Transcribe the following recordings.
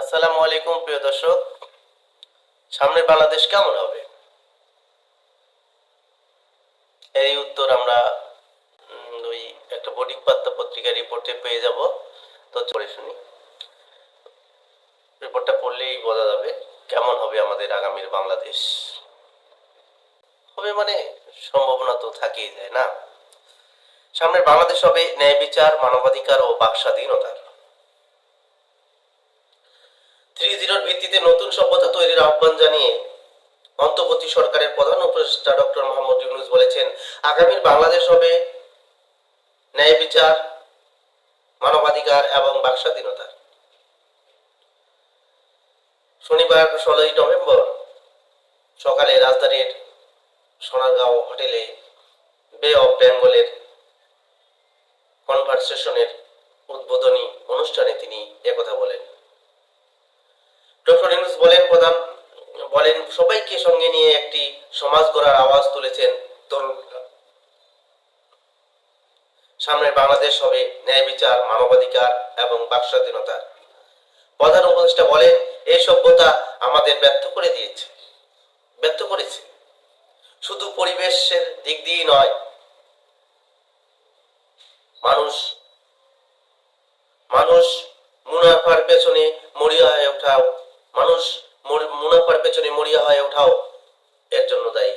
আসসালামু আলাইকুম, প্রিয় দর্শক। সামনের বাংলাদেশ কেমন হবে? এই উত্তর আমরা ওই একটা রিপোর্টে পেয়ে যাব। তো পড়ে শুনি। রিপোর্টটা পড়লেই বোঝা যাবে কেমন হবে আমাদের আগামীর বাংলাদেশ। হবে মানে সম্ভাবনা তো থাকেই যায় না? সামনের বাংলাদেশ হবে ন্যায় বিচার, মানবাধিকার ও বাক স্বাধীনতার থ্রি ভিত্তিতে নতুন সভ্যতা তৈরির আহ্বান জানিয়ে অন্তর্বর্তী সরকারের প্রধান উপদেষ্টা ডক্টর মোহাম্মদ ইউনুস বলেছেন, আগামীর বাংলাদেশ হবে ন্যায় বিচার, মানবাধিকার এবং বাক স্বাধীনতা শনিবার ষোলোই নভেম্বর সকালে রাজধানীর সোনারগাঁও হোটেলে বে অফ বেঙ্গলের বলেন প্রধান, বলেন, সবাইকে সঙ্গে নিয়ে একটি সমাজ গড়ার আওয়াজ তুলেছেন তরুণরা সামনে বাংলাদেশ হবে ন্যায় বিচার, মানবাধিকার এবং বাক স্বাধীনতা প্রধান উপদেষ্টা বলেন, এই সভ্যতা আমাদের ব্যর্থ করে দিয়েছে, ব্যর্থ করেছে। শুধু পরিবেশের দিক দিয়েই নয়, মানুষ মানুষ মুনাফার পেছনে মরিয়া হয়ে ওঠাও মানুষ মুনাফার পেছনে মরিয়া হয়ে ওঠাও, এর জন্য দায়ী।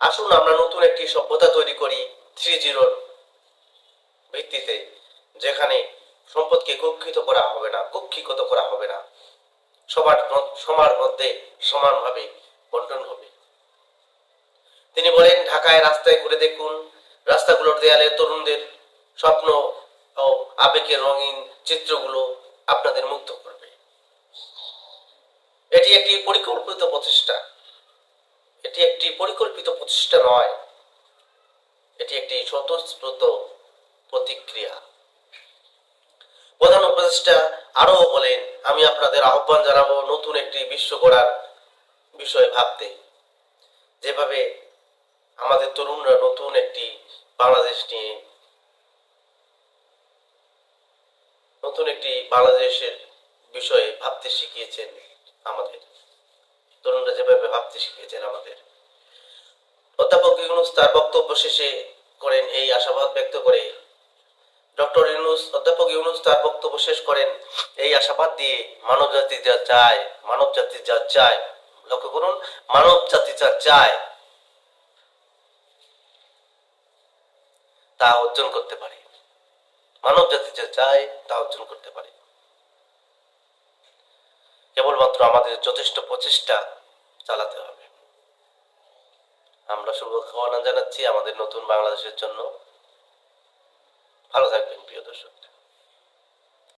আসুন আমরা নতুন একটি সভ্যতা তৈরি করি থ্রি জিরোর ভিত্তিতে, যেখানে সম্পদকে কুক্ষিত করা হবে না, কুক্ষিগত করা হবে না। সবার সবার মধ্যে সমানভাবে বন্টন হবে। তিনি বলেন, ঢাকায় রাস্তায় ঘুরে দেখুন, রাস্তাগুলোর দেয়ালে তরুণদের স্বপ্ন ও আবেগের রঙিন চিত্রগুলো আপনাদের মুগ্ধ এটি একটি পরিকল্পিত প্রচেষ্টা এটি একটি পরিকল্পিত প্রচেষ্টা নয়। এটি একটি স্বতঃস্ফূর্ত প্রতিক্রিয়া। প্রধান উপদেষ্টা আরও বলেন, আমি আপনাদের আহ্বান জানাব নতুন একটি বিশ্ব গড়ার বিষয়ে ভাবতে। যেভাবে আমাদের তরুণরা নতুন একটি বাংলাদেশ নিয়ে, নতুন একটি বাংলাদেশের বিষয়ে ভাবতে শিখিয়েছেন। আমাদের। তরুণরা যেভাবে ভাবতে শিখিয়েছেন আমাদের। অধ্যাপক ইউনুস তার বক্তব্য শেষে করেন এই আশাবাদ ব্যক্ত করে। ডক্টর ইউনুস, অধ্যাপক ইউনুস তার বক্তব্য শেষ করেন। এই আশাবাদ দিয়ে মানব জাতি যা চায়, মানব জাতি যা চায়, লক্ষ্য করুন, মানব জাতি যা চায়, তা অর্জন করতে পারে। মানব জাতি যা চায়, তা অর্জন করতে পারে। কেবলমাত্র আমাদের যথেষ্ট প্রচেষ্টা চালাতে হবে। আমরা শুভকামনা জানাচ্ছি আমাদের নতুন বাংলাদেশের জন্য। ভালো থাকবেন, প্রিয় দর্শক।